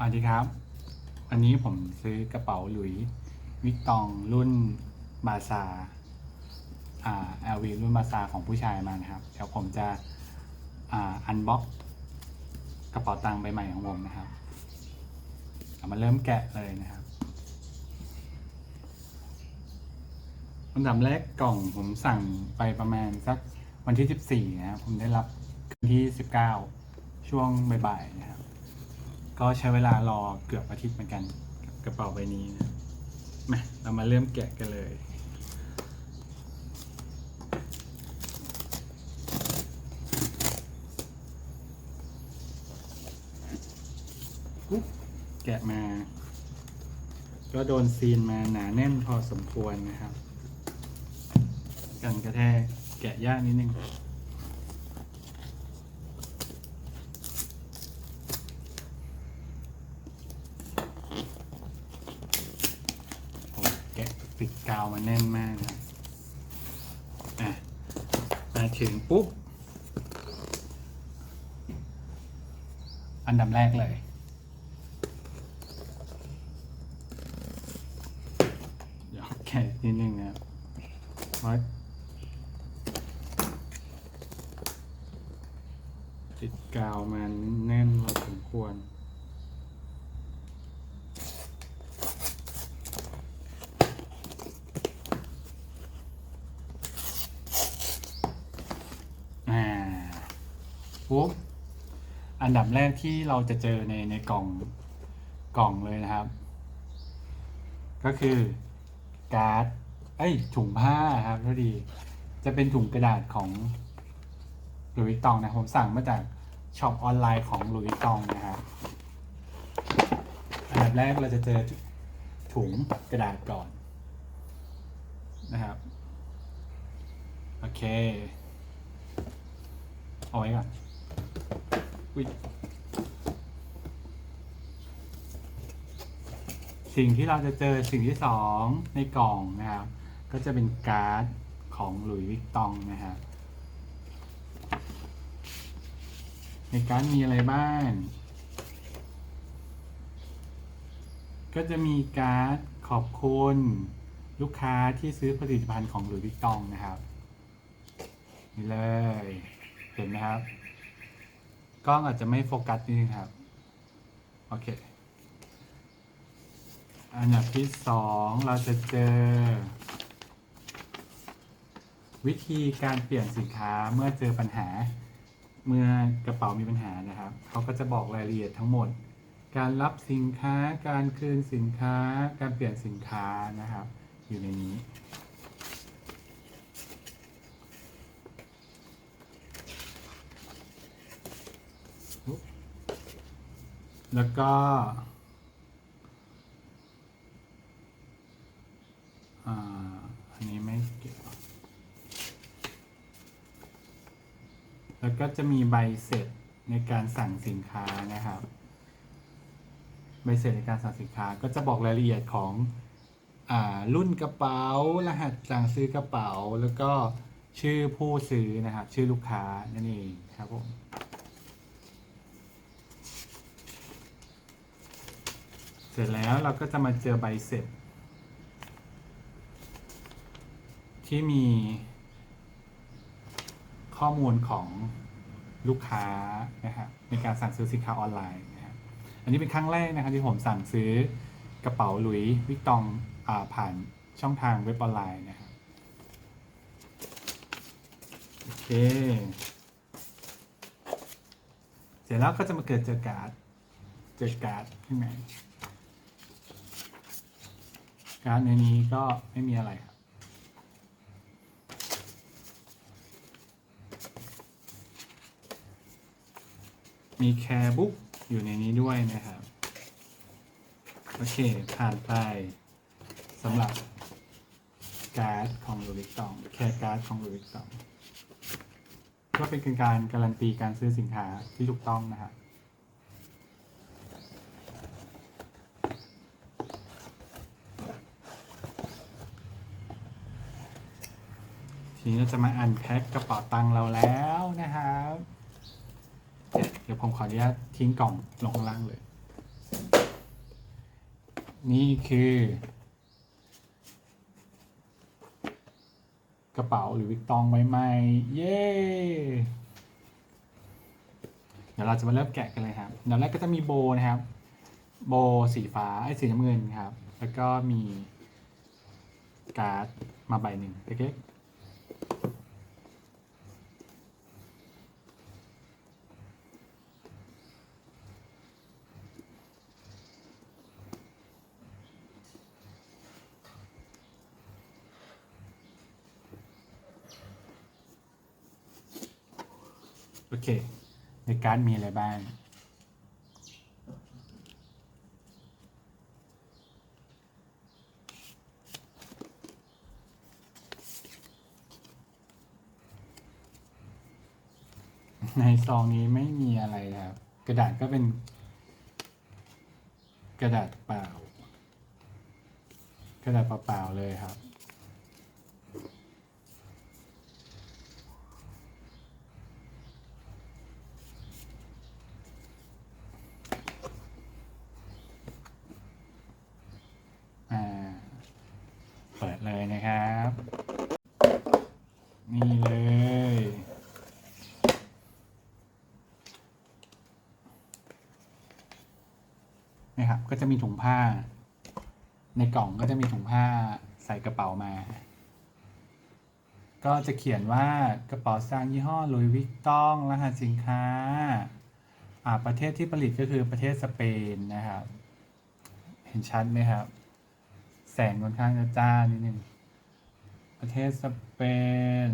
สวัสดีครับอันนี้ผมซื้อกระเป๋าหลุยวิกตองรุ่นบาซาอ่า LV รุ่นบาซาของผู้ชายมานะครับ เดี๋ยวผมจะอ่าอันบ็อกกระเป๋าตังค์ใบใหม่ของผมนะครับเอามาเริ่มแกะเลยนะครับอันดับแรกกล่องผมสั่งไปประมาณสักวันที่ 14 นะครับ ผมได้รับวันที่ 19 ช่วงบ่ายๆนะครับ ก็ใช้เวลารอเกือบอาทิตย์เหมือนกันกับกระเป๋าใบนี้นะมาเรามาเริ่มแกะกันเลย แกะมา ก็โดนซีนมาหนาแน่นพอสมควรนะครับ กันกระแทกแกะยากนิดนึง โอ้ แกะปิดกาวมาแน่นมากนะอะมาถึงปุ๊บ อันดับแรกเลย เดี๋ยวแกะนิดนึงนะครับเพราะติดกาวมาแน่นพอสมควร อ่าปุ๊บ อันดับแรกที่เราจะเจอในในกล่องกล่องเลยนะครับ ก็คือการ์ดเอ้ยถุงผ้าครับพอดี จะเป็นถุงกระดาษของหลุยส์ตองนะผมสั่งมาจากช็อปออนไลน์ของหลุยส์ตองนะครับอันดับแรกเราจะเจอถุงกระดาษก่อนนะครับ โอเค เอาไว้ก่อน สิ่งที่เราจะเจอสิ่งที่สองในกล่องนะครับ ก็จะเป็นการ์ดของหลุยส์วิกตองนะครับในการ์ดมีอะไรบ้าง ก็จะมีการ์ดขอบคุณลูกค้าที่ซื้อผลิตภัณฑ์ของหลุยส์วิกตองนะครับ นี่เลย เห็นไหมครับ กล้องอาจจะไม่โฟกัสนิดนึงครับ โอเค อันดับที่สองเราจะเจอ วิธีการเปลี่ยนสินค้าเมื่อเจอปัญหา เมื่อกระเป๋ามีปัญหานะครับ เขาก็จะบอกรายละเอียดทั้งหมด การรับสินค้า การคืนสินค้า การเปลี่ยนสินค้านะครับ อยู่ในนี้ แล้วก็อันนี้ไม่เกี่ยว แล้วก็จะมีใบเสร็จในการสั่งสินค้านะครับ ใบเสร็จในการสั่งสินค้าก็จะบอกรายละเอียดของอ่ารุ่นกระเป๋า รหัสสั่งซื้อกระเป๋า แล้วก็ชื่อผู้ซื้อนะครับ ชื่อลูกค้านั่นเองครับผม เส ร็จแล้วเราก็จะมาเจอใบเสร็จที่มีข้อมูลของลูกค้านะครับในการสั่งซื้อสินค้าออนไลน์นะครับอันนี้เป็นครั้งแรกนะครับที่ผมสั่งซื้อกระเป๋าหลุยวิกตองอผ่านช่องทางเว็บออนไลน์นะครับโอเค เสร็จแล้วก็จะมาเกิดเจอการ์ด เจอการ์ดข้างใน การในนี้ก็ไม่มีอะไรครับ มีแคร์บุ๊กอยู่ในนี้ด้วยนะครับ โอเค ผ่านไปสำหรับการ์ดของลูริกตองแคร์การ์ดของลูริกตองก็เป็นการการันตีการซื้อสินค้าที่ถูกต้องนะครับ นี้เราจะมาอันแพ็คกระเป๋าตังค์เราแล้วนะครับเดี๋ยวผมขออนุญาตทิ้งกล่องลงข้างล่างเลย นี่คือ กระเป๋าหรือวิกตองใบใหม่เย้เดี๋ยวเราจะมาเริ่มแกะกันเลยครับเดี๋ยวแรกก็จะมีโบนะครับ โบสีฟ้าไอ้สีน้ำเงินครับ แล้วก็มีการ์ดมาใบหนึ่งเล็กๆ โอเค ในการ์ดมีอะไรบ้าง ในซองนี้ไม่มีอะไรครับ กระดาษก็เป็น กระดาษเปล่า กระดาษเปล่าๆเลยครับ อ่า เปิดเลยนะครับ นี่เลย นะ ครับ ก็จะมีถุงผ้า ในกล่องก็จะมีถุงผ้าใส่กระเป๋ามา ก็จะเขียนว่ากระเป๋าสตางค์ยี่ห้อลุยวิกตองรหัสสินค้าอ่าประเทศที่ผลิตก็คือประเทศสเปนนะครับ เห็นชัดไหมครับ แสงค่อนข้างจะจ้านิดนึงประเทศสเปน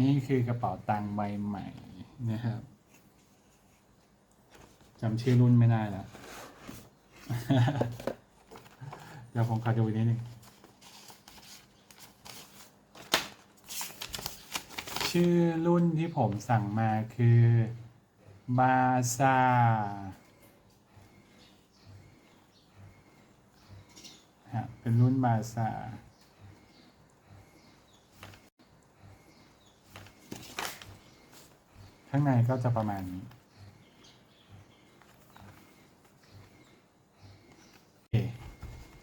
นี่คือกระเป๋าตังค์ใบใหม่นะครับจำชื่อรุ่นไม่ได้แล้ว เดี๋ยวผมขอดูอีกนิดนึงชื่อรุ่นที่ผมสั่งมาคือบาซาฮะเป็นรุ่นบาซา ข้างในก็จะประมาณนี้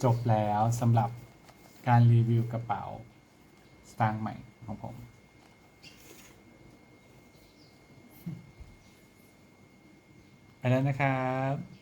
จบแล้วสำหรับการรีวิวกระเป๋าสตางค์ใหม่ของผม ไปแล้วนะครับ